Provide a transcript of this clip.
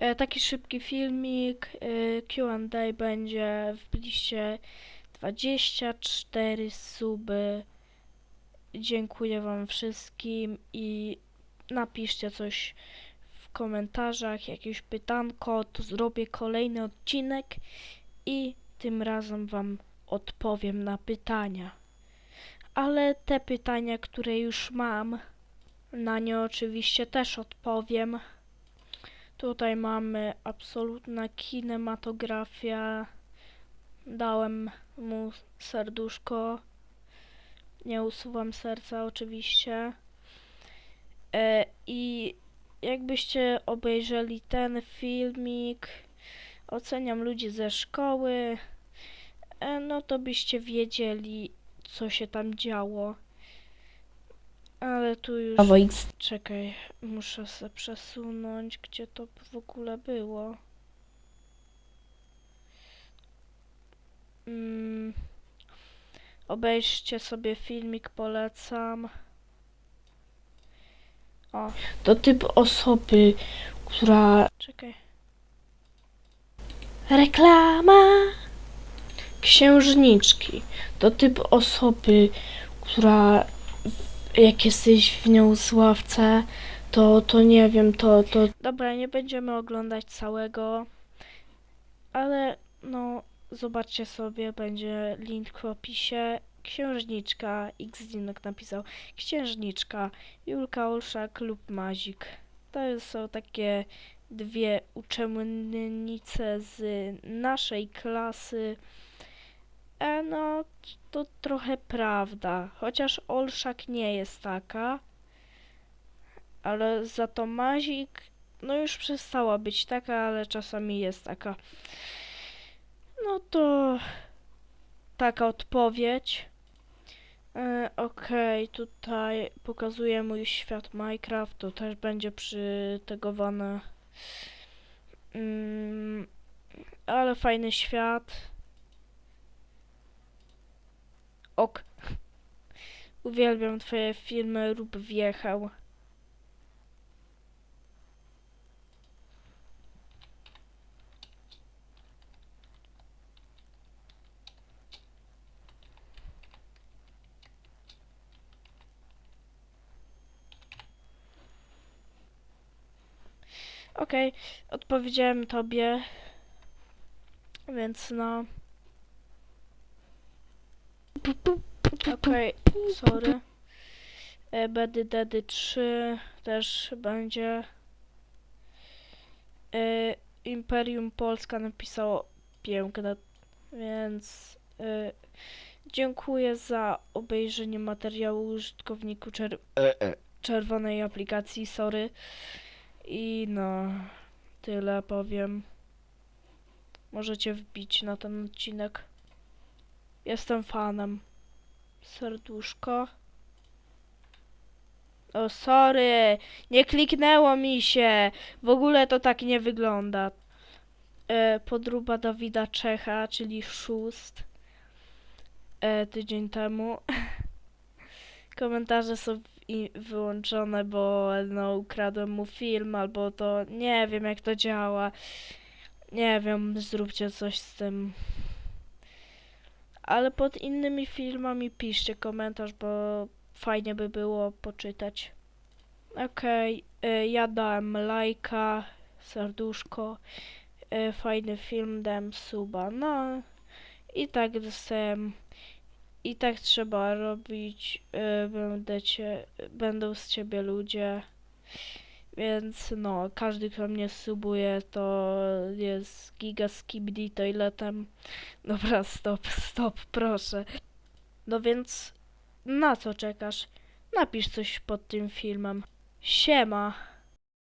E, taki szybki filmik. E, Q&A będzie w liście 24 suby. Dziękuję wam wszystkim i napiszcie coś w komentarzach, jakieś pytanko, to zrobię kolejny odcinek i tym razem wam odpowiem na pytania. Ale te pytania, które już mam, na nie oczywiście też odpowiem. Tutaj mamy absolutna kinematografia. Dałem mu serduszko. Nie usuwam serca oczywiście. E, I jakbyście obejrzeli ten filmik, oceniam ludzi ze szkoły, e, no to byście wiedzieli, co się tam działo. Ale tu już. Prawo X. Czekaj, muszę se przesunąć, gdzie to w ogóle było. Mm. Obejrzcie sobie filmik, polecam. O, to typ osoby, która... Czekaj. Reklama! Księżniczki. To typ osoby, która jak jesteś w nią sławce, to, to nie wiem, to, to... Dobra, nie będziemy oglądać całego, ale no, zobaczcie sobie, będzie link w opisie. Księżniczka, Xdinek napisał, księżniczka, Julka Olszak lub Mazik. To są takie dwie uczennice z naszej klasy. E, no, to trochę prawda, chociaż Olszak nie jest taka, ale za to Mazik, no już przestała być taka, ale czasami jest taka. No to taka odpowiedź. E, Okej, tutaj pokazuję mój świat Minecraft, to też będzie przytegowane. Mm, ale fajny świat. Ok. Uwielbiam twoje filmy rób wjechał. Okej, odpowiedziałem tobie. Więc no. Okej, sorry. E, Bedy Dedy 3 też będzie. E, Imperium Polska napisało piękne, więc e, dziękuję za obejrzenie materiału użytkowniku czer E, e. czerwonej aplikacji, sorry. I no, tyle powiem. Możecie wbić na ten odcinek. Jestem fanem. Serduszko. O, sorry, nie kliknęło mi się. W ogóle to tak nie wygląda. E, podruba Dawida Czecha, czyli szóst. E, tydzień temu. Komentarze są wyłączone, bo no ukradłem mu film, albo to nie wiem jak to działa. Nie wiem, zróbcie coś z tym. Ale pod innymi filmami piszcie komentarz, bo fajnie by było poczytać. Okej, y, ja dałem lajka, serduszko, y, fajny film, dałem suba, no. I tak dostałem, i tak trzeba robić, y, będę cię, będą z ciebie ludzie, więc no, każdy kto mnie subuje to jest giga skibidi toiletem. Dobra, stop, stop, proszę. No więc na co czekasz? Napisz coś pod tym filmem. Siema.